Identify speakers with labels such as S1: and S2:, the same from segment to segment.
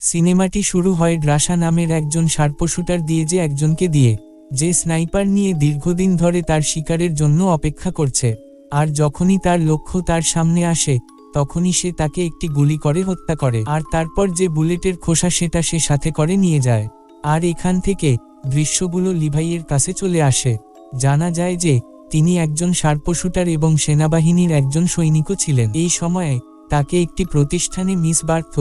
S1: সিনেমাটি শুরু হয় ড্রাসা নামের একজন শার্পশুটার দিয়ে যে একজনকে দিয়ে, যে স্নাইপার নিয়ে দীর্ঘদিন ধরে তার শিকারের জন্য অপেক্ষা করছে। আর যখনই তার লক্ষ্য তার সামনে আসে, তখনই সে তাকে একটি গুলি করে হত্যা করে। আর তারপর যে বুলেটের খোসা সেটা সে সাথে করে নিয়ে যায়। আর এখান থেকে দৃশ্যগুলো লিভাইয়ের কাছে চলে আসে। জানা যায় যে, তিনি একজন শার্পশুটার এবং সেনাবাহিনীর একজন সৈনিকও ছিলেন। এই সময়ে তাকে একটি প্রতিষ্ঠানে মিস বার্থ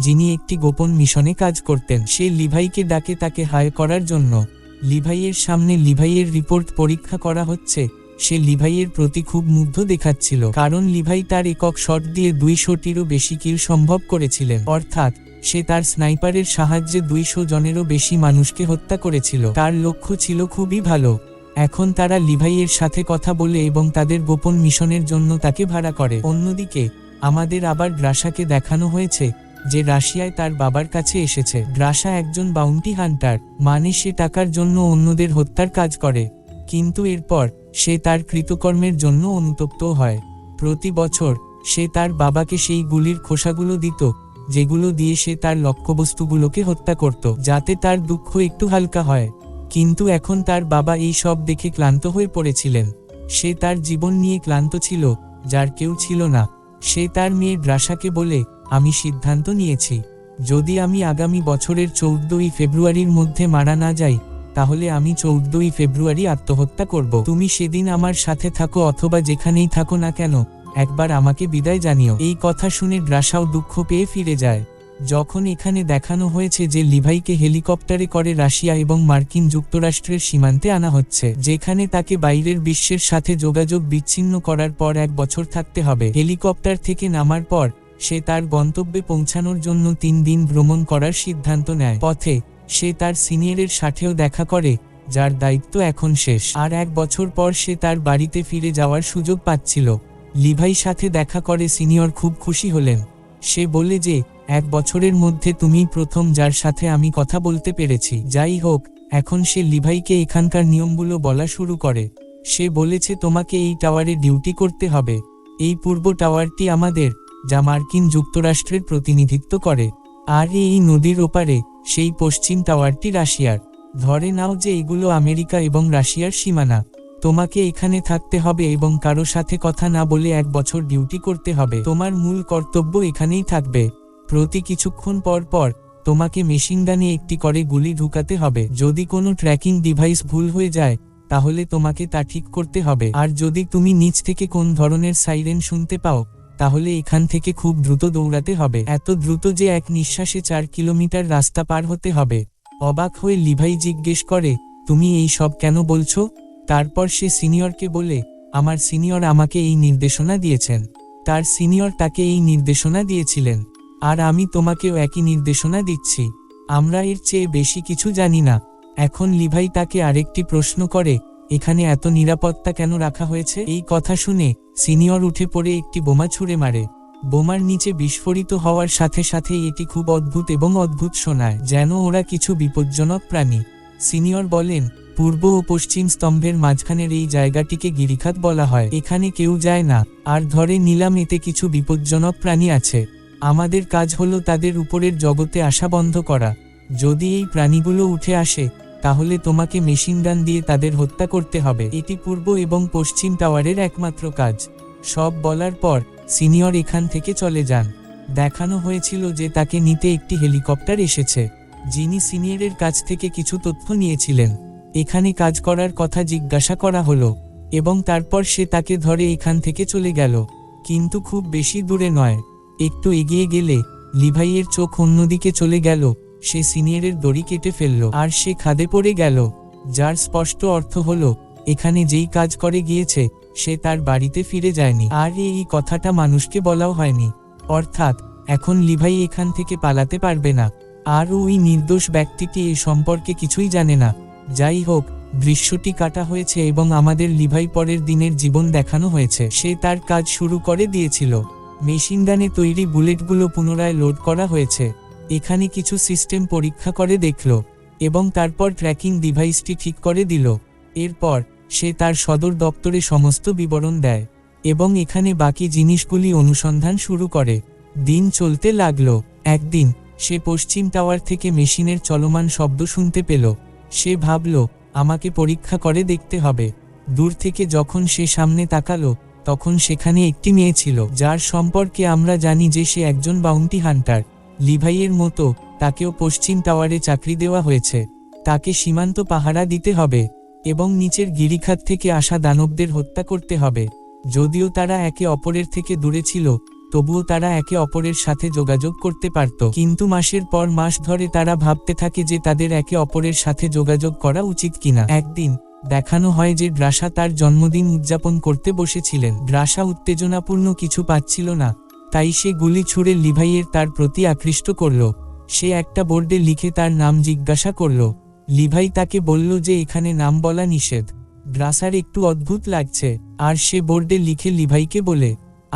S1: যিনি একটি গোপন মিশনে কাজ করতেন, সে লিভাইকে ডাকে তাকে হায় করার জন্য। লিভাইয়ের সামনে লিভাইয়ের রিপোর্ট পরীক্ষা করা হচ্ছে। সে লিভাইয়ের প্রতি খুব মুগ্ধ দেখাচ্ছিল, কারণ লিভাই তার একক শট দিয়ে দুইশোটিরও বেশি কিল সম্ভব করেছিলেন। অর্থাৎ, সে তার স্নাইপারের সাহায্যে দুইশো জনেরও বেশি মানুষকে হত্যা করেছিল। তার লক্ষ্য ছিল খুবই ভালো। এখন তারা লিভাইয়ের সাথে কথা বলে এবং তাদের গোপন মিশনের জন্য তাকে ভাড়া করে। অন্যদিকে, আমাদের আবার গ্রাসাকে দেখানো হয়েছে। যে রাশিয়ায় তার বাবার কাছে এসেছে। ড্রাসা একজন বাউন্টি হান্টার মানে সে টাকার জন্য অন্যদের হত্যার কাজ করে। কিন্তু এরপর, সে তার কৃতকর্মের জন্য অনুতপ্ত হয়। প্রতি বছর, সে তার বাবাকে সেই গুলির খোসাগুলো দিত, যেগুলো দিয়ে সে তার লক্ষ্যবস্তুগুলোকে হত্যা করত, যাতে তার দুঃখ একটু হালকা হয়। কিন্তু এখন তার বাবা এই সব দেখে ক্লান্ত হয়ে পড়েছিলেন। সে তার জীবন নিয়ে ক্লান্ত ছিল, যার কেউ ছিল না। সে তার মেয়ে ড্রাসাকে বলে, আমি সিদ্ধান্ত নিয়েছি। যদি আমি আগামী বছরের চৌদ্দই ফেব্রুয়ারির মধ্যে মারা না যাই, তাহলে আমি চৌদ্দই ফেব্রুয়ারি আত্মহত্যা করব। তুমি সেদিন আমার সাথে থাকো অথবা যেখানেই থাকো না কেন, একবার আমাকে বিদায় জানিও। এই কথা শুনে ড্রাসাও দুঃখ পেয়ে ফিরে যায়। যখন এখানে দেখানো হয়েছে যে লিভাইকে হেলিকপ্টারে করে রাশিয়া এবং মার্কিন যুক্তরাষ্ট্রের সীমান্তে আনা হচ্ছে, যেখানে তাকে বাইরের বিশ্বের সাথে যোগাযোগ বিচ্ছিন্ন করার পর এক বছর থাকতে হবে। হেলিকপ্টার থেকে নামার পর, সে তার গন্তব্যে পৌঁছানোর জন্য তিন দিন ভ্রমণ করার সিদ্ধান্ত নেয়। পথে, সে তার সিনিয়রের সাথেও দেখা করে, যার দায়িত্ব এখন শেষ। আর এক বছর পর সে তার বাড়িতে ফিরে যাওয়ার সুযোগ পাচ্ছিল। লিভাই সাথে দেখা করে সিনিয়র খুব খুশি হলেন। সে বলে যে, এক বছরের মধ্যে তুমি প্রথম যার সাথে আমি কথা বলতে পেরেছি। যাই হোক, এখন সে লিভাইকে এখানকার নিয়মগুলো বলা শুরু করে। সে বলেছে, তোমাকে এই টাওয়ারে ডিউটি করতে হবে। এই পূর্ব টাওয়ারটি আমাদের, যা মার্কিন যুক্তরাষ্ট্রের প্রতিনিধিত্ব করে। আর এই নদীর ওপারে, সেই পশ্চিম টাওয়ারটি রাশিয়ার। ধরে নাও যে এগুলো আমেরিকা এবং রাশিয়ার সীমানা। তোমাকে এখানে থাকতে হবে এবং কারও সাথে কথা না বলে এক বছর ডিউটি করতে হবে। তোমার মূল কর্তব্য এখানেই থাকবে। প্রতি কিছুক্ষণ পর পর তোমাকে মেশিনগানে একটি করে গুলি ঢুকাতে হবে। যদি কোনো ট্র্যাকিং ডিভাইস ভুল হয়ে যায়, তাহলে তোমাকে তা ঠিক করতে হবে। আর যদি তুমি নিচ থেকে কোন ধরনের সাইরেন শুনতে পাও, তাহলে এখান থেকে খুব দ্রুত দৌড়াতে হবে। এত দ্রুত যে এক নিঃশ্বাসে চার কিলোমিটার রাস্তা পার হতে হবে। অবাক হয়ে লিভাই জিজ্ঞেস করে, তুমি এই সব কেন বলছো? তারপর সে সিনিয়রকে বলে, আমার সিনিয়র আমাকে এই নির্দেশনা দিয়েছেন। তার সিনিয়র তাকে এই নির্দেশনা দিয়েছিলেন। আর আমি তোমাকেও একই নির্দেশনা দিচ্ছি। আমরা এর চেয়ে বেশি কিছু জানি না। এখন লিভাই তাকে আরেকটি প্রশ্ন করে, এখানে এত নিরাপত্তা কেন রাখা হয়েছে? এই কথা শুনে সিনিয়র উঠে পড়ে একটি বোমা ছুঁড়ে মারে। বোমার নিচে বিস্ফোরিত হওয়ার সাথে সাথে এটি খুব অদ্ভুত এবং অদ্ভুত শোনায়, যেন ওরা কিছু বিপজ্জনক প্রাণী। সিনিয়র বলেন পূর্ব ও পশ্চিম স্তম্ভের মাঝখানের এই জায়গাটিকে গিরিখাত বলা হয়। এখানে কেউ যায় না, আর ধরে নিলাম এতে কিছু বিপজ্জনক প্রাণী আছে। আমাদের কাজ হলো তাদের উপরের জগতে আসা বন্ধ করা। যদি এই প্রাণীগুলো উঠে আসে, তাহলে তোমাকে মেশিনগান দিয়ে তাদের হত্যা করতে হবে। এটি পূর্ব এবং পশ্চিম টাওয়ারের একমাত্র কাজ। সব বলার পর, সিনিয়র এখান থেকে চলে যান। দেখানো হয়েছিল যে তাকে নিতে একটি হেলিকপ্টার এসেছে। যিনি সিনিয়রের কাছ থেকে কিছু তথ্য নিয়েছিলেন। এখানে কাজ করার কথা জিজ্ঞাসা করা হলো, এবং তারপর সে তাকে ধরে এখান থেকে চলে গেল। কিন্তু খুব বেশি দূরে নয়। একটু এগিয়ে গেলে, লিভাইয়ের চোখ অন্যদিকে চলে গেল। সে সিনিয়রের দড়ি কেটে ফেলল, আর সে খাদে পড়ে গেল। যার স্পষ্ট অর্থ হলো, এখানে যেই কাজ করে গিয়েছে, সে তার বাড়িতে ফিরে যায়নি। আর এই কথাটা মানুষকে বলাও হয়নি। অর্থাৎ, এখন লিভাই এখান থেকে পালাতে পারবে না। আর ওই নির্দোষ ব্যক্তিটি এ সম্পর্কে কিছুই জানে না। যাই হোক, দৃশ্যটি কাটা হয়েছে এবং আমাদের লিভাই পরের দিনের জীবন দেখানো হয়েছে। সে তার কাজ শুরু করে দিয়েছিল। মেশিনগানে তৈরি বুলেটগুলো পুনরায় লোড করা হয়েছে। এখানে কিছু সিস্টেম পরীক্ষা করে দেখল এবং তারপর ট্র্যাকিং ডিভাইসটি ঠিক করে দিল। এরপর, সে তার সদর দপ্তরে সমস্ত বিবরণ দেয় এবং এখানে বাকি জিনিসগুলি অনুসন্ধান শুরু করে। দিন চলতে লাগল। একদিন, সে পশ্চিম টাওয়ার থেকে মেশিনের চলমান শব্দ শুনতে পেল। সে ভাবল, আমাকে পরীক্ষা করে দেখতে হবে। দূর থেকে যখন সে সামনে তাকালো, তখন সেখানে একটি মেয়ে ছিল, যার সম্পর্কে আমরা জানি যে সে একজন বাউন্টি হান্টার লিভাইয়ের মতো, তাকেও পশ্চিম টাওয়ারে চাকরি দেওয়া হয়েছে। তাকে সীমান্ত পাহারা দিতে হবে, এবং নিচের গিরিখাত থেকে আসা দানবদের হত্যা করতে হবে। যদিও তারা একে অপরের থেকে দূরে ছিল তবুও তারা একে অপরের সাথে যোগাযোগ করতে পারত। কিন্তু মাসের পর মাস ধরে তারা ভাবতে থাকে যে তাদের একে অপরের সাথে যোগাযোগ করা উচিত কিনা। একদিন দেখানো হয় যে ড্রাসা তার জন্মদিন উদযাপন করতে বসেছিলেন। ড্রাসা উত্তেজনাপূর্ণ কিছু পাচ্ছিল না, তাই সে গুলি ছুড়ে লিভাইয়ের তার প্রতি আকৃষ্ট করল। সে একটা বোর্ডে লিখে তার নাম জিজ্ঞাসা করল। লিভাই তাকে বলল যে এখানে নাম বলা নিষেধ। ড্রাসার একটু অদ্ভুত লাগছে, আর সে বোর্ডে লিখে লিভাইকে বলে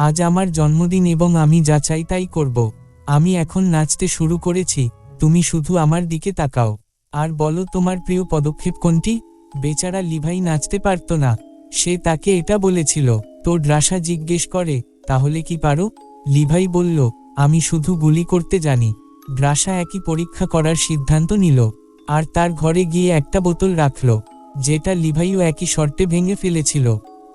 S1: আজ আমার জন্মদিন এবং আমি যা চাই তাই করব। আমি এখন নাচতে শুরু করেছি, তুমি শুধু আমার দিকে তাকাও। আর বলো তোমার প্রিয় পদক্ষেপ কোনটি? বেচারা লিভাই নাচতে পারত না। সে তাকে এটা বলেছিল তো ড্রাসা জিজ্ঞেস করে, তাহলে কি পারো? লিভাই বলল, আমি শুধু গুলি করতে জানি। ড্রাসা একই পরীক্ষা করার সিদ্ধান্ত নিল, আর তার ঘরে গিয়ে একটা বোতল রাখল, যেটা লিভাইও একই শর্তে ভেঙে ফেলেছিল।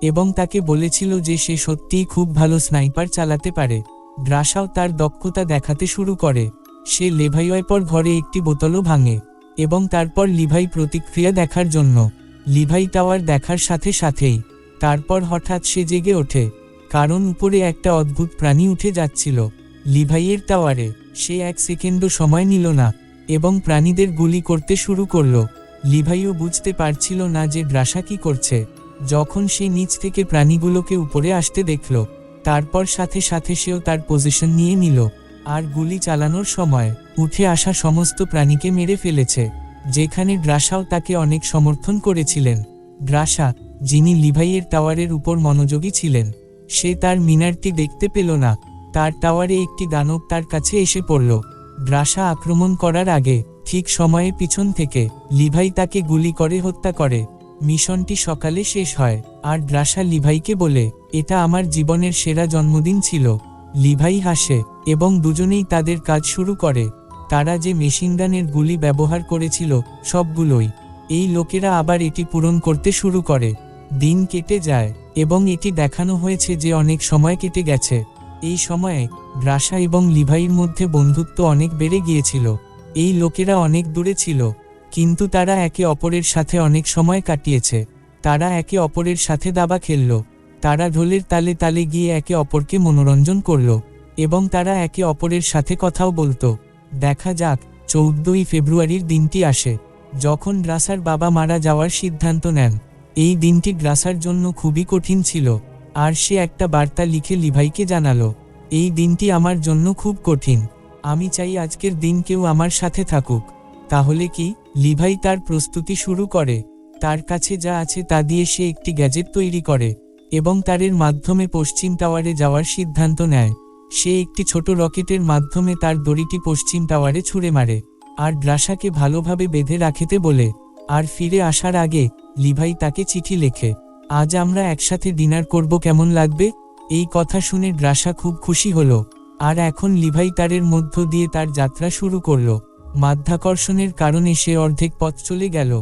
S1: এবং তাকে বলেছিল যে সে সত্যিই খুব ভালো স্নাইপার চালাতে পারে। ড্রাসাও তার দক্ষতা দেখাতে শুরু করে। সে লেভাইয়ের ঘরে একটি বোতলও ভাঙে এবং তারপর লিভাই প্রতিক্রিয়া দেখার জন্য। লিভাই টাওয়ার দেখার সাথে সাথেই, তারপর হঠাৎ সে জেগে ওঠে, কারণ উপরে একটা অদ্ভুত প্রাণী উঠে যাচ্ছিল। লিভাইয়ের টাওয়ারে সে এক সেকেন্ডও সময় নিল না এবং প্রাণীদের গুলি করতে শুরু করল। লিভাইও বুঝতে পারছিল না যে ড্রাসা কি করছে। যখন সে নিচ থেকে প্রাণীগুলোকে উপরে আসতে দেখল, তারপর সাথে সাথে সেও তার পজিশন নিয়ে নিল, আর গুলি চালানোর সময় উঠে আসা সমস্ত প্রাণীকে মেরে ফেলেছে, যেখানে ড্রাসাও তাকে অনেক সমর্থন করেছিলেন। ড্রাসা, যিনি লিভাইয়ের টাওয়ারের উপর মনোযোগী ছিলেন, সে তার মিনারটি দেখতে পেল না, তার টাওয়ারে একটি দানব তার কাছে এসে পড়ল। ড্রাসা আক্রমণ করার আগে ঠিক সময়ে পিছন থেকে লিভাই তাকে গুলি করে হত্যা করে। মিশনটি সকালে শেষ হয়, আর ড্রাসা লিভাইকে বলে, এটা আমার জীবনের সেরা জন্মদিন ছিল। লিভাই হাসে, এবং দুজনেই তাদের কাজ শুরু করে। তারা যে মেশিনগানের গুলি ব্যবহার করেছিল, সবগুলোই। এই লোকেরা আবার এটি পূরণ করতে শুরু করে। দিন কেটে যায়, এবং এটি দেখানো হয়েছে যে অনেক সময় কেটে গেছে। এই সময়ে ড্রাসা এবং লিভাইয়ের মধ্যে বন্ধুত্ব অনেক বেড়ে গিয়েছিল। এই লোকেরা অনেক দূরে ছিল। কিন্তু তারা একে অপরের সাথে অনেক সময় কাটিয়েছে। তারা একে অপরের সাথে দাবা খেলল। তারা ঢোলের তালে তালে গিয়ে একে অপরকে মনোরঞ্জন করল এবং তারা একে অপরের সাথে কথাও বলতো। দেখা যাক, চৌদ্দই ফেব্রুয়ারির দিনটি আসে। যখন গ্রাসার বাবা মারা যাওয়ার সিদ্ধান্ত নেন, এই দিনটি গ্রাসার জন্য খুবই কঠিন ছিল। আর সে একটা বার্তা লিখে লিভাইকে জানালো, এই দিনটি আমার জন্য খুব কঠিন। আমি চাই আজকের দিন কেউ আমার সাথে থাকুক। তাহলে কি লিভাই তার প্রস্তুতি শুরু করে? তার কাছে যা আছে তা দিয়ে সে একটি গ্যাজেট তৈরি করে এবং তারের মাধ্যমে পশ্চিম টাওয়ারে যাওয়ার সিদ্ধান্ত নেয়। সে একটি ছোট রকেটের মাধ্যমে তার দড়িটি পশ্চিম টাওয়ারে ছুঁড়ে মারে আর ড্রাসাকে ভালোভাবে বেঁধে রাখেতে বলে, আর ফিরে আসার আগে লিভাই তাকে চিঠি লেখে, আজ আমরা একসাথে ডিনার করব কেমন লাগবে? এই কথা শুনে ড্রাসা খুব খুশি হলো। আর এখন লিভাই তারের মধ্য দিয়ে তার যাত্রা শুরু করল। মাধ্যাকর্ষণের কারণে সে অর্ধেক পথ চলে গেল,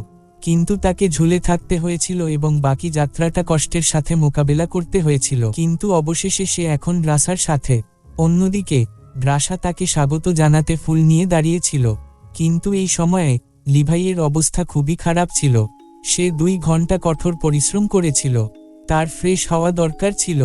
S1: কিন্তু তাকে ঝুলে থাকতে হয়েছিল এবং বাকি যাত্রাটা কষ্টের সাথে মোকাবেলা করতে হয়েছিল। কিন্তু অবশেষে সে এখন ড্রাসার সাথে। অন্যদিকে ড্রাসা তাকে স্বাগত জানাতে ফুল নিয়ে দাঁড়িয়েছিল, কিন্তু এই সময়ে লিভাইয়ের অবস্থা খুবই খারাপ ছিল। সে দুই ঘণ্টা কঠোর পরিশ্রম করেছিল। তার ফ্রেশ হওয়া দরকার ছিল।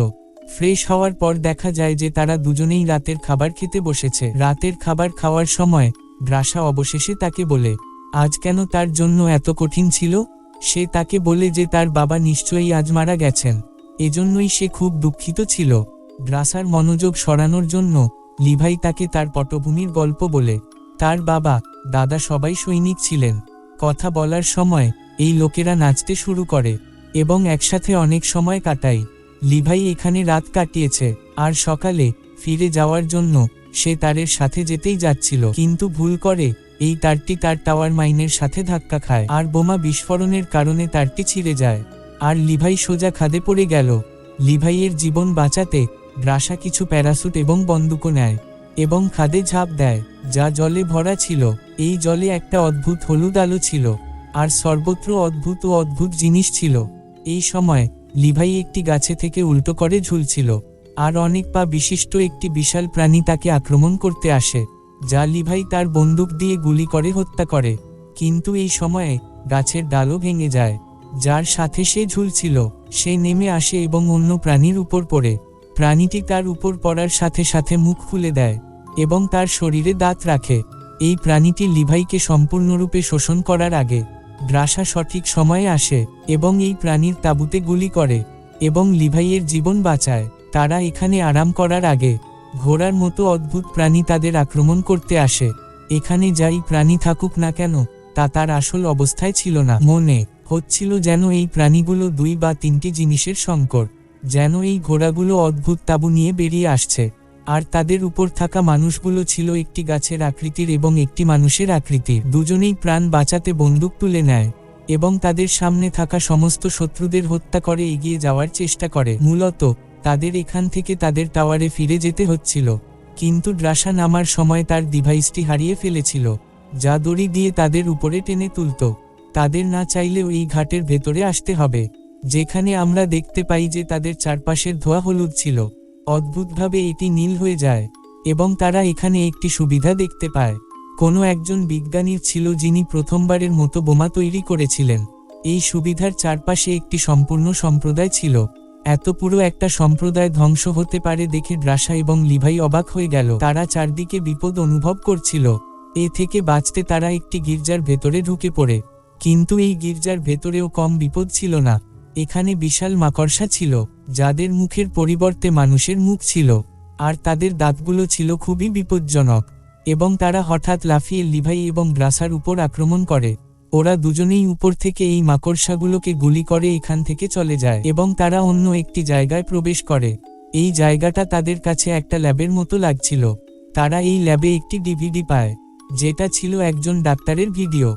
S1: ফ্রেশ হওয়ার পর দেখা যায় যে তারা দুজনেই রাতের খাবার খেতে বসেছে। রাতের খাবার খাওয়ার সময় গ্রাসা অবশেষে তাকে বলে, আজ কেন তার জন্য এত কঠিন ছিল? সে তাকে বলে যে তার বাবা নিশ্চয়ই আজ মারা গেছেন। এজন্যই সে খুব দুঃখিত ছিল। গ্রাসার মনোযোগ সরানোর জন্য লিভাই তাকে তার পটভূমির গল্প বলে, তার বাবা, দাদা সবাই সৈনিক ছিলেন। কথা বলার সময় এই লোকেরা নাচতে শুরু করে এবং একসাথে অনেক সময় কাটায়। লিভাই এখানে রাত কাটিয়েছে, আর সকালে ফিরে যাওয়ার জন্য সে তারের সাথে যেতেই যাচ্ছিল। কিন্তু ভুল করে, এই তারটি তার টাওয়ার মাইনের সাথে ধাক্কা খায় আর বোমা বিস্ফোরণের কারণে তারটি ছিঁড়ে যায়। আর লিভাই সোজা খাদে পড়ে গেল। লিভাইয়ের জীবন বাঁচাতে গ্রাসা কিছু প্যারাসুট এবং বন্দুকও নেয় এবং খাদে ঝাঁপ দেয়, যা জলে ভরা ছিল। এই জলে একটা অদ্ভুত হলুদ আলো ছিল আর সর্বত্র অদ্ভুত ও অদ্ভুত জিনিস ছিল। এই সময় লিভাই একটি গাছে থেকে উল্টো করে ঝুলছিল। আর অনেক পা বিশিষ্ট একটি বিশাল প্রাণী তাকে আক্রমণ করতে আসে, যা লিভাই তার বন্দুক দিয়ে গুলি করে, হত্যা করে। কিন্তু এই সময়ে গাছের ডালও ভেঙে যায়, যার সাথে সে ঝুলছিল। সে নেমে আসে এবং অন্য প্রাণীর উপর পড়ে। প্রাণীটি তার উপর পড়ার সাথে সাথে মুখ খুলে দেয় এবং তার শরীরে দাঁত রাখে। এই প্রাণীটি লিভাইকে সম্পূর্ণরূপে শোষণ করার আগে গ্রাসা সঠিক সময়ে আসে এবং এই প্রাণীর তাঁবুতে গুলি করে এবং লিভাইয়ের জীবন বাঁচায়। তারা এখানে আরাম করার আগে ঘোড়ার মতো অদ্ভুত প্রাণী তাদের আক্রমণ করতে আসে। এখানে যাই প্রাণী থাকুক না কেন, তা তার আসল অবস্থায় ছিল না। মনে হচ্ছিল যেন এই প্রাণীগুলো দুই বা তিনটি জিনিসের সংকর, যেন এই ঘোড়াগুলো অদ্ভুত তাবু নিয়ে বেরিয়ে আসছে। আর তাদের উপর থাকা মানুষগুলো ছিল একটি গাছের আকৃতির এবং একটি মানুষের আকৃতির। দুজনেই প্রাণ বাঁচাতে বন্দুক তুলে নেয় এবং তাদের সামনে থাকা সমস্ত শত্রুদের হত্যা করে এগিয়ে যাওয়ার চেষ্টা করে। মূলত তাদের এখান থেকে তাদের টাওয়ারে ফিরে যেতে হচ্ছিল। কিন্তু ড্রাসা নামার সময় তার ডিভাইসটি হারিয়ে ফেলেছিল, যা দড়ি দিয়ে তাদের উপরে টেনে তুলত। তাদের না চাইলেও এই ঘাটের ভেতরে আসতে হবে, যেখানে আমরা দেখতে পাই যে তাদের চারপাশের ধোয়া হলুদ ছিল। অদ্ভুতভাবে এটি নীল হয়ে যায়, এবং তারা এখানে একটি সুবিধা দেখতে পায়। কোনো একজন বিজ্ঞানীর ছিল যিনি প্রথমবারের মতো বোমা তৈরি করেছিলেন। এই সুবিধার চারপাশে একটি সম্পূর্ণ সম্প্রদায় ছিল। এত পুরো একটা সম্প্রদায় ধ্বংস হতে পারে দেখে ড্রাসা এবং লিভাই অবাক হয়ে গেল। তারা চারদিকে বিপদ অনুভব করছিল। এ থেকে বাঁচতে তারা একটি গির্জার ভেতরে ঢুকে পড়ে। কিন্তু এই গির্জার ভেতরেও কম বিপদ ছিল না। এখানে বিশাল মাকড়সা ছিল, যাদের মুখের পরিবর্তে মানুষের মুখ ছিল। আর তাদের দাঁতগুলো ছিল খুবই বিপজ্জনক। এবং তারা হঠাৎ লাফিয়ে লিভাই এবং গ্রাসার উপর আক্রমণ করে। ওরা দুজনেই উপর থেকে এই মাকড়সাগুলোকে গুলি করে এখান থেকে চলে যায় এবং তারা অন্য একটি জায়গায় প্রবেশ করে। এই জায়গাটা তাদের কাছে একটা ল্যাবের মতো লাগছিল। তারা এই ল্যাবে একটি ডিভিডি পায়, যেটা ছিল একজন ডাক্তারের ভিডিও,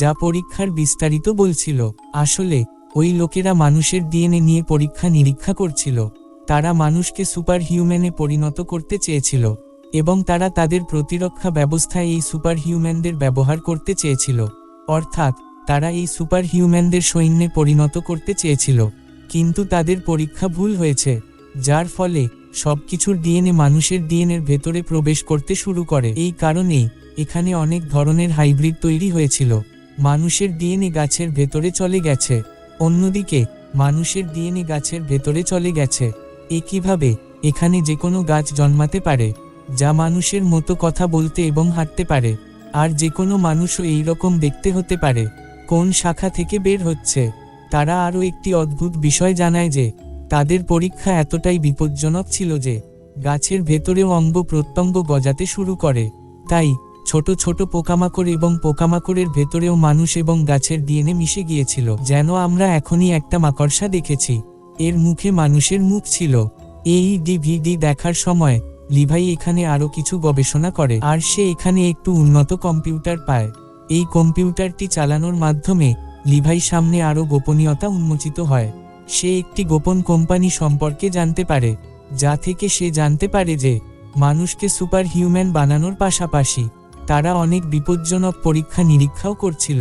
S1: যা পরীক্ষার বিস্তারিত বলছিল। আসলে, ওই লোকেরা মানুষের ডিএনএ নিয়ে পরীক্ষা নিরীক্ষা করছিল। তারা মানুষকে সুপার হিউম্যানে পরিণত করতে চেয়েছিল, এবং তারা তাদের প্রতিরক্ষা ব্যবস্থায় এই সুপার হিউম্যানদের ব্যবহার করতে চেয়েছিল। অর্থাৎ, তারা এই সুপার হিউম্যানদের সৈন্যে পরিণত করতে চেয়েছিল, কিন্তু তাদের পরীক্ষা ভুল হয়েছে, যার ফলে সবকিছুর ডিএনএ মানুষের ডিএনএর ভেতরে প্রবেশ করতে শুরু করে। এই কারণেই এখানে অনেক ধরনের হাইব্রিড তৈরি হয়েছিল, মানুষের ডিএনএ গাছের ভেতরে চলে গেছে, অন্যদিকে মানুষের ডিএনএ গাছের ভেতরে চলে গেছে। একইভাবে এখানে যে কোনো গাছ জন্মাতে পারে, যা মানুষের মতো কথা বলতে এবং হাঁটতে পারে। আর যে কোনো মানুষও এই রকম দেখতে হতে পারে। কোন শাখা থেকে বের হচ্ছে? তারা আরও একটি অদ্ভুত বিষয় জানায় যে, তাদের পরীক্ষা এতটাই বিপজ্জনক ছিল যে, গাছের ভেতরেও অঙ্গ প্রত্যঙ্গ গজাতে শুরু করে। তাই, ছোট ছোট পোকামাকড় এবং পোকামাকড়ের ভেতরেও মানুষ এবং গাছের ডিএনএ মিশে গিয়েছিল, যেন আমরা এখনই একটা মাকড়সা দেখেছি। এর মুখে মানুষের মুখ ছিল। এই ডিভিডি দেখার সময় লিভাই এখানে আরও কিছু গবেষণা করে, আর সে এখানে একটু উন্নত কম্পিউটার পায়। এই কম্পিউটারটি চালানোর মাধ্যমে লিভাই সামনে আরও গোপনীয়তা উন্মোচিত হয়। সে একটি গোপন কোম্পানি সম্পর্কে জানতে পারে, যা থেকে সে জানতে পারে যে মানুষকে সুপার হিউম্যান বানানোর পাশাপাশি তারা অনেক বিপজ্জনক পরীক্ষা নিরীক্ষাও করছিল।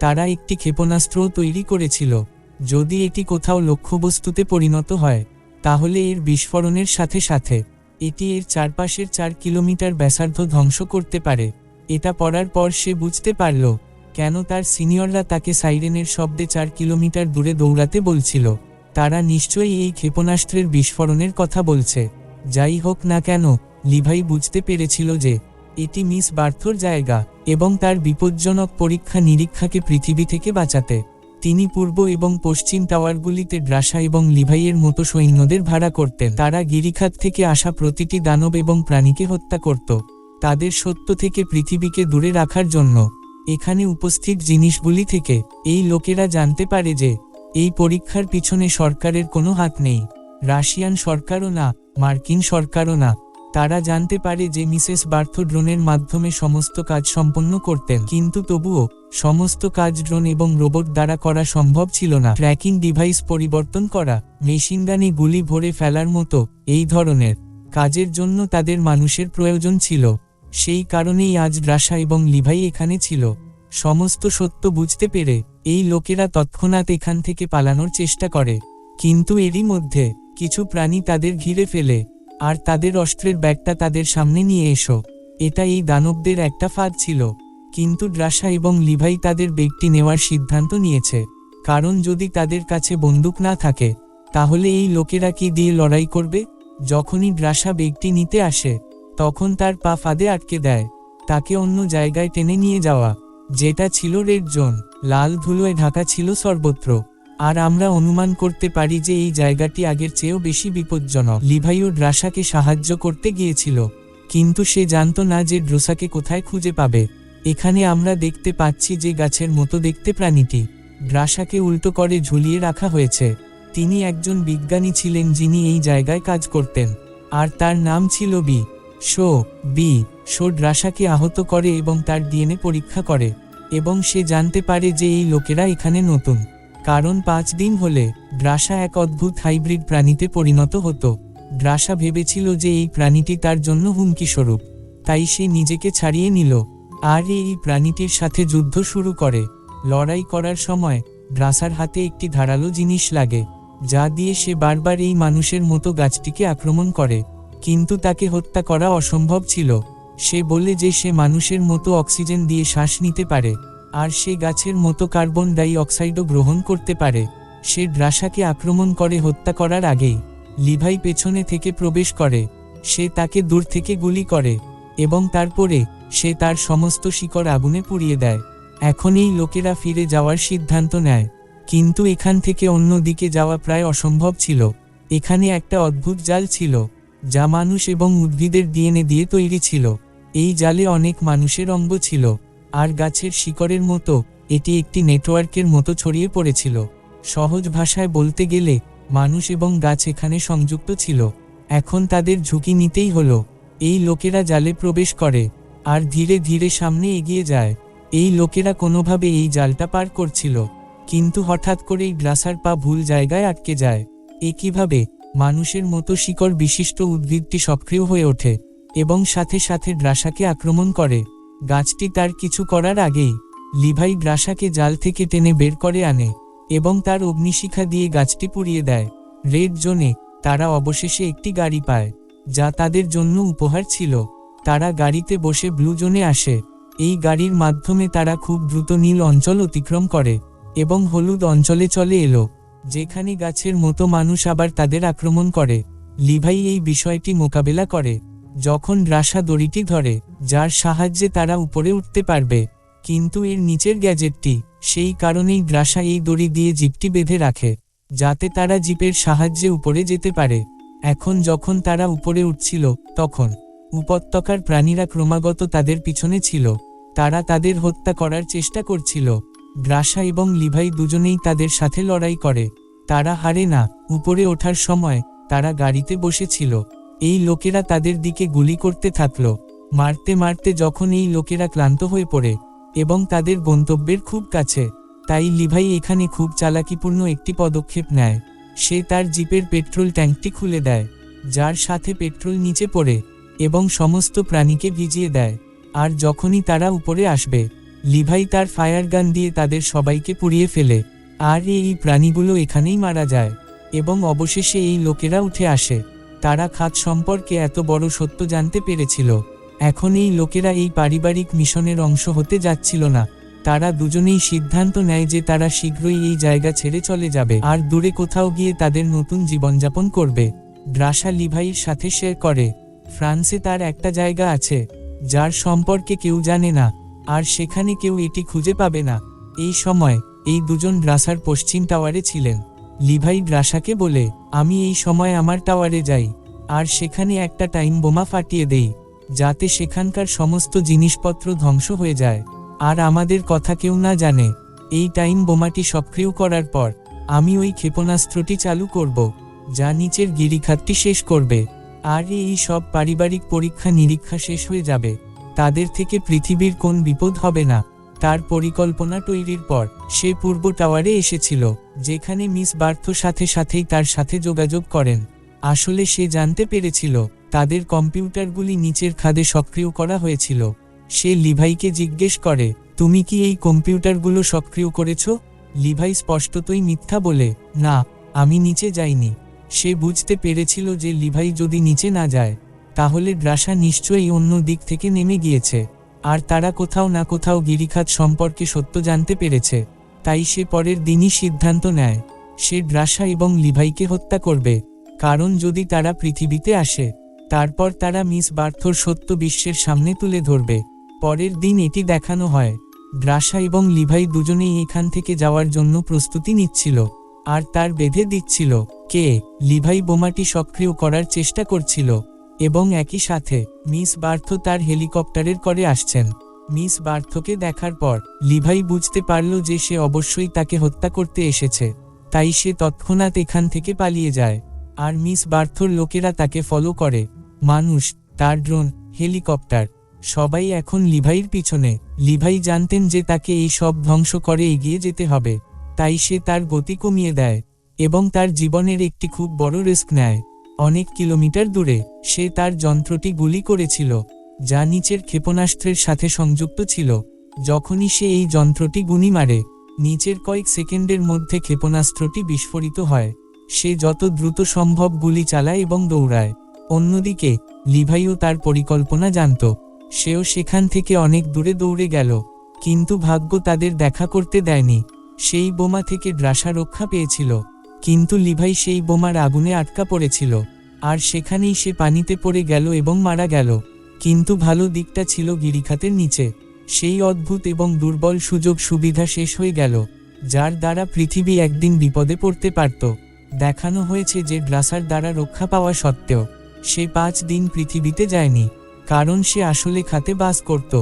S1: তারা একটি ক্ষেপণাস্ত্রও তৈরি করেছিল। যদি এটি কোথাও লক্ষ্যবস্তুতে পরিণত হয়, তাহলে এর বিস্ফোরণের সাথে সাথে এটি এর চারপাশের চার কিলোমিটার ব্যাসার্ধ ধ্বংস করতে পারে। এটা পড়ার পর সে বুঝতে পারল, কেন তার সিনিয়ররা তাকে সাইরেনের শব্দে চার কিলোমিটার দূরে দৌড়াতে বলছিল। তারা নিশ্চয়ই এই ক্ষেপণাস্ত্রের বিস্ফোরণের কথা বলছে। যাই হোক না কেন, লিভাই বুঝতে পেরেছিল যে, এটি মিস বার্থর জায়গা এবং তার বিপজ্জনক পরীক্ষা নিরীক্ষাকে পৃথিবী থেকে বাঁচাতে। তিনি পূর্ব এবং পশ্চিম টাওয়ারগুলিতে ড্রাসা এবং লিভাইয়ের মতো সৈন্যদের ভাড়া করতেন। তারা গিরিখাত থেকে আসা প্রতিটি দানব এবং প্রাণীকে হত্যা করত, তাদের সত্য থেকে পৃথিবীকে দূরে রাখার জন্য। এখানে উপস্থিত জিনিসগুলি থেকে এই লোকেরা জানতে পারে যে, এই পরীক্ষার পিছনে সরকারের কোনো হাত নেই। রাশিয়ান সরকারও না, মার্কিন সরকারও না। তারা জানতে পারে যে মিসেস বার্থ ড্রোনের মাধ্যমে সমস্ত কাজ সম্পন্ন করতেন। কিন্তু তবুও, সমস্ত কাজ ড্রোন এবং রোবট দ্বারা করা সম্ভব ছিল না। ট্র্যাকিং ডিভাইস পরিবর্তন করা মেশিনগানে গুলি ভরে ফেলার মতো, এই ধরনের কাজের জন্য তাদের মানুষের প্রয়োজন ছিল। সেই কারণেই আজ ড্রাসা এবং লিভাই এখানে ছিল। সমস্ত সত্য বুঝতে পেরে, এই লোকেরা তৎক্ষণাৎ এখান থেকে পালানোর চেষ্টা করে। কিন্তু এরই মধ্যে, কিছু প্রাণী তাদের ঘিরে ফেলে। আর তাদের অস্ত্রের ব্যাগটা তাদের সামনে নিয়ে এসো। এটা এই দানবদের একটা ফাঁদ ছিল। কিন্তু ড্রাসা এবং লিভাই তাদের বেগটি নেওয়ার সিদ্ধান্ত নিয়েছে। কারণ যদি তাদের কাছে বন্দুক না থাকে, তাহলে এই লোকেরা কি দিয়ে লড়াই করবে? যখনই ড্রাসা বেগটি নিতে আসে, তখন তার পা ফাঁদে আটকে দেয়। তাকে অন্য জায়গায় টেনে নিয়ে যাওয়া, যেটা ছিল রেড জোন, লাল ধুলোয় ঢাকা ছিল সর্বত্র। আর আমরা অনুমান করতে পারি যে এই জায়গাটি আগের চেয়েও বেশি বিপজ্জনক। লিভাইও ড্রাসাকে সাহায্য করতে গিয়েছিল, কিন্তু সে জানত না যে ড্রোসাকে কোথায় খুঁজে পাবে। এখানে আমরা দেখতে পাচ্ছি যে গাছের মতো দেখতে প্রাণীটি। ড্রাসাকে উল্টো করে ঝুলিয়ে রাখা হয়েছে। তিনি একজন বিজ্ঞানী ছিলেন যিনি এই জায়গায় কাজ করতেন। আর তার নাম ছিল বি। শো বি। শো ড্রাসাকে আহত করে এবং তার ডিএনএ পরীক্ষা করে। এবং সে জানতে পারে যে এই লোকেরা এখানে নতুন। কারণ পাঁচ দিন হলে ড্রাসা এক অদ্ভুত হাইব্রিড প্রাণীতে পরিণত হতো। ড্রাসা ভেবেছিল যে এই প্রাণীটি তার জন্য হুমকি স্বরূপ তাই সে নিজেকে ছাড়িয়ে নিল। আর এই প্রাণীটির সাথে যুদ্ধ শুরু করে। লড়াই করার সময় ড্রাসার হাতে একটি ধারালো জিনিস লাগে, যা দিয়ে সে বারবার এই মানুষের মতো গাছটিকে আক্রমণ করে। কিন্তু তাকে হত্যা করা অসম্ভব ছিল। সে বলে যে সে মানুষের মতো অক্সিজেন দিয়ে শ্বাস নিতে পারে। আর সে গাছের মতো কার্বন ডাই অক্সাইডও গ্রহণ করতে পারে। সে ড্রাসাকে আক্রমণ করে হত্যা করার আগেই লিভাই পেছনে থেকে প্রবেশ করে। সে তাকে দূর থেকে গুলি করে এবং তারপরে সে তার সমস্ত শিকড় আগুনে পুড়িয়ে দেয়। এখন এই লোকেরা ফিরে যাওয়ার সিদ্ধান্ত নেয়। কিন্তু এখান থেকে অন্য দিকে যাওয়া প্রায় অসম্ভব ছিল। এখানে একটা অদ্ভুত জাল ছিল, যা মানুষ এবং উদ্ভিদের ডিএনএ দিয়ে তৈরি ছিল। এই জালে অনেক মানুষের অঙ্গ ছিল। আর গাছের শিকড়ের মতো, এটি একটি নেটওয়ার্কের মতো ছড়িয়ে পড়েছিল। সহজ ভাষায় বলতে গেলে, মানুষ এবং গাছ এখানে সংযুক্ত ছিল। এখন তাদের ঝুঁকি নিতেই হলো। এই লোকেরা জালে প্রবেশ করে, আর ধীরে ধীরে সামনে এগিয়ে যায়। এই লোকেরা কোনোভাবে এই জালটা পার করছিল। কিন্তু হঠাৎ করেই গ্লাসার পা ভুল জায়গায় আটকে যায়। একইভাবে, মানুষের মতো শিকড় বিশিষ্ট উদ্ভিদটি সক্রিয় হয়ে ওঠে, এবং সাথে সাথে ড্রাসাকে আক্রমণ করে। গাছটি তার কিছু করার আগেই, লিভাই গ্রাসাকে জাল থেকে টেনে বের করে আনে এবং তার অগ্নিশিখা দিয়ে গাছটি পুড়িয়ে দেয়। রেড জোনে তারা অবশেষে একটি গাড়ি পায়, যা তাদের জন্য উপহার ছিল। তারা গাড়িতে বসে ব্লু জোনে আসে। এই গাড়ির মাধ্যমে তারা খুব দ্রুত নীল অঞ্চল অতিক্রম করে এবং হলুদ অঞ্চলে চলে এলো, যেখানে গাছের মতো মানুষ আবার তাদের আক্রমণ করে। লিভাই এই বিষয়টি মোকাবেলা করে। যখন রাসা দড়িটি ধরে, যার সাহায্যে তারা উপরে উঠতে পারবে, কিন্তু এর নিচের গ্যাজেটটি, সেই কারণেই গ্রাসা এই দড়ি দিয়ে জিপটি বেঁধে রাখে, যাতে তারা জিপের সাহায্যে উপরে যেতে পারে। এখন যখন তারা উপরে উঠছিল, তখন উপত্যকার প্রাণীরা ক্রমাগত তাদের পিছনে ছিল, তারা তাদের হত্যা করার চেষ্টা করছিল। গ্রাসা এবং লিভাই দুজনেই তাদের সাথে লড়াই করে, তারা হারে না, উপরে ওঠার সময় তারা গাড়িতে বসেছিল। এই লোকেরা তাদের দিকে গুলি করতে থাকল। মারতে মারতে যখন এই লোকেরা ক্লান্ত হয়ে পড়ে এবং তাদের গন্তব্যের খুব কাছে, তাই লিভাই এখানে খুব চালাকিপূর্ণ একটি পদক্ষেপ নেয়। সে তার জিপের পেট্রোল ট্যাঙ্কটি খুলে দেয়, যার সাথে পেট্রোল নিচে পড়ে এবং সমস্ত প্রাণীকে ভিজিয়ে দেয়। আর যখনই তারা উপরে আসবে, লিভাই তার ফায়ার গান দিয়ে তাদের সবাইকে পুড়িয়ে ফেলে। আর এই প্রাণীগুলো এখানেই মারা যায় এবং অবশেষে এই লোকেরা উঠে আসে। তারা খাত সম্পর্কে এত বড় সত্য জানতে পেরেছিল। এখন এই লোকেরা এই পারিবারিক মিশনের অংশ হতে যাচ্ছিল না। তারা দুজনেই সিদ্ধান্ত নেয় যে তারা শীঘ্রই এই জায়গা ছেড়ে চলে যাবে আর দূরে কোথাও গিয়ে তাদের নতুন জীবনযাপন করবে। ড্রাসা লিভাইয়ের সাথে শেয়ার করে, ফ্রান্সে তার একটা জায়গা আছে, যার সম্পর্কে কেউ জানে না, আর সেখানে কেউ এটি খুঁজে পাবে না। এই সময়, এই দুজন ড্রাসার পশ্চিম টাওয়ারে ছিলেন। লিভাই ড্রাসাকে বলে, আমি এই সময় আমার টাওয়ারে যাই, আর সেখানে একটা টাইম বোমা ফাটিয়ে দেই, যাতে সেখানকার সমস্ত জিনিসপত্র ধ্বংস হয়ে যায়। আর আমাদের কথা কেউ না জানে, এই টাইম বোমাটি সক্রিয় করার পর, আমি ওই ক্ষেপণাস্ত্রটি চালু করব, যা নিচের গিরিখাতটি শেষ করবে। আর এই সব পারিবারিক পরীক্ষা নিরীক্ষা শেষ হয়ে যাবে। তাদের থেকে পৃথিবীর কোন বিপদ হবে না। তার পরিকল্পনা তৈরির পর, সে পূর্ব টাওয়ারে এসেছিল, যেখানে মিস বার্থ সাথে সাথেই তার সাথে যোগাযোগ করেন। আসলে সে জানতে পেরেছিল, তাদের কম্পিউটারগুলি নিচের খাদে সক্রিয় করা হয়েছিল। সে লিভাইকে জিজ্ঞেস করে, তুমি কি এই কম্পিউটারগুলো সক্রিয় করেছ? লিভাই স্পষ্টতই মিথ্যা বলে, না, আমি নিচে যাইনি। সে বুঝতে পেরেছিল যে লিভাই যদি নিচে না যায়, তাহলে ড্রাসা নিশ্চয়ই অন্য দিক থেকে নেমে গিয়েছে। আর তারা কোথাও না কোথাও গিরিখাত সম্পর্কে সত্য জানতে পেরেছে, তাই সে পরের দিনই সিদ্ধান্ত নেয়। সে ড্রাসা এবং লিভাইকে হত্যা করবে, কারণ যদি তারা পৃথিবীতে আসে, তারপর তারা মিস বার্থর সত্য বিশ্বের সামনে তুলে ধরবে। পরের দিন এটি দেখানো হয়। ড্রাসা এবং লিভাই দুজনেই এখান থেকে যাওয়ার জন্য প্রস্তুতি নিচ্ছিল, আর তার বেঁধে দিচ্ছিল, কে? লিভাই বোমাটি সক্রিয় করার চেষ্টা করছিল। এবং একই সাথে, মিস বার্থ তার হেলিকপ্টারের করে আসছেন। মিস বার্থকে দেখার পর, লিভাই বুঝতে পারল যে সে অবশ্যই তাকে হত্যা করতে এসেছে। তাই সে তৎক্ষণাৎ এখান থেকে পালিয়ে যায়। আর মিস বার্থর লোকেরা তাকে ফলো করে। মানুষ, তার ড্রোন, হেলিকপ্টার, সবাই এখন লিভাইর পিছনে। লিভাই জানতেন যে তাকে এই সব ধ্বংস করে এগিয়ে যেতে হবে। তাই সে তার গতি কমিয়ে দেয় এবং তার জীবনের একটি খুব বড় রিস্ক নেয়। অনেক কিলোমিটার দূরে, সে তার যন্ত্রটি গুলি করেছিল, যা নিচের ক্ষেপণাস্ত্রের সাথে সংযুক্ত ছিল। যখনই সে এই যন্ত্রটি গুনি মারে, নিচের কয়েক সেকেন্ডের মধ্যে ক্ষেপণাস্ত্রটি বিস্ফোরিত হয়। সে যত দ্রুত সম্ভব গুলি চালায় এবং দৌড়ায়। অন্যদিকে, লিভাইও তার পরিকল্পনা জানত। সেও সেখান থেকে অনেক দূরে দৌড়ে গেল, কিন্তু ভাগ্য তাদের দেখা করতে দেয়নি। সেই বোমা থেকে ড্রাসা রক্ষা পেয়েছিল। কিন্তু লিভাই সেই বোমার আগুনে আটকা পড়েছিল, আর সেখানেই সে পানিতে পড়ে গেল এবং মারা গেল। কিন্তু ভালো দিকটা ছিল গিরিখাতের নিচে। সেই অদ্ভুত এবং দুর্বল সুযোগ সুবিধা শেষ হয়ে গেল, যার দ্বারা পৃথিবী একদিন বিপদে পড়তে পারত। দেখানো হয়েছে যে ড্রাসার দ্বারা রক্ষা পাওয়া সত্ত্বেও, সে পাঁচ দিন পৃথিবীতে যায়নি, কারণ সে আসলে খাতে বাস করত।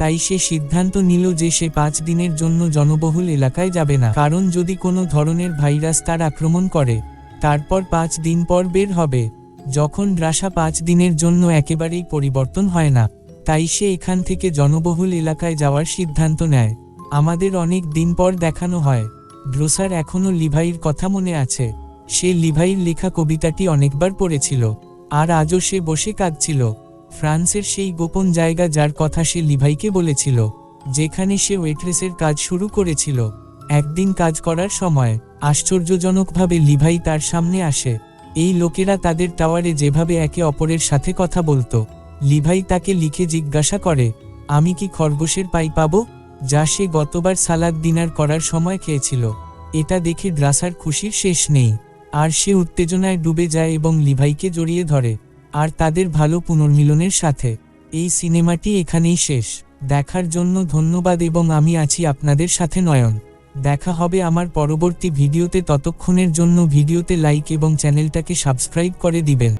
S1: তাই সে সিদ্ধান্ত নিল যে সে পাঁচ দিনের জন্য জনবহুল এলাকায় যাবে না। কারণ যদি কোনো ধরনের ভাইরাস তার আক্রমণ করে, তারপর পাঁচ দিন পর বের হবে। যখন ড্রাসা পাঁচ দিনের জন্য একেবারেই পরিবর্তন হয় না, তাই সে এখান থেকে জনবহুল এলাকায় যাওয়ার সিদ্ধান্ত নেয়। আমাদের অনেক দিন পর দেখানো হয়। ড্রোসার এখনও লিভাইয়ের কথা মনে আছে। সে লিভাইয়ের লেখা কবিতাটি অনেকবার পড়েছিল। আর আজও সে বসে কাঁদছিল। ফ্রান্সের সেই গোপন জায়গা যার কথা সে লিভাইকে বলেছিল, যেখানে সে ওয়েট্রেসের কাজ শুরু করেছিল। একদিন কাজ করার সময় আশ্চর্যজনকভাবে লিভাই তার সামনে আসে। এই লোকেরা তাদের টাওয়ারে যেভাবে একে অপরের সাথে কথা বলতো, লিভাই তাকে লিখে জিজ্ঞাসা করে, আমি কি খরগোশের পাই পাব? যা সে গতবার সালাদ ডিনার করার সময় খেয়েছিল। এটা দেখে ড্রাসার খুশির শেষ নেই, আর সে উত্তেজনায় ডুবে যায় এবং লিভাইকে জড়িয়ে ধরে। আর তাদের ভালো পুনর্মিলনের সাথে। এই সিনেমাটি এখানেই শেষ। দেখার জন্য ধন্যবাদ এবং আমি আছি আপনাদের সাথে নয়ন। দেখা হবে আমার পরবর্তী ভিডিওতে। ততক্ষণের জন্য ভিডিওতে লাইক এবং চ্যানেলটাকে সাবস্ক্রাইব করে দিবেন।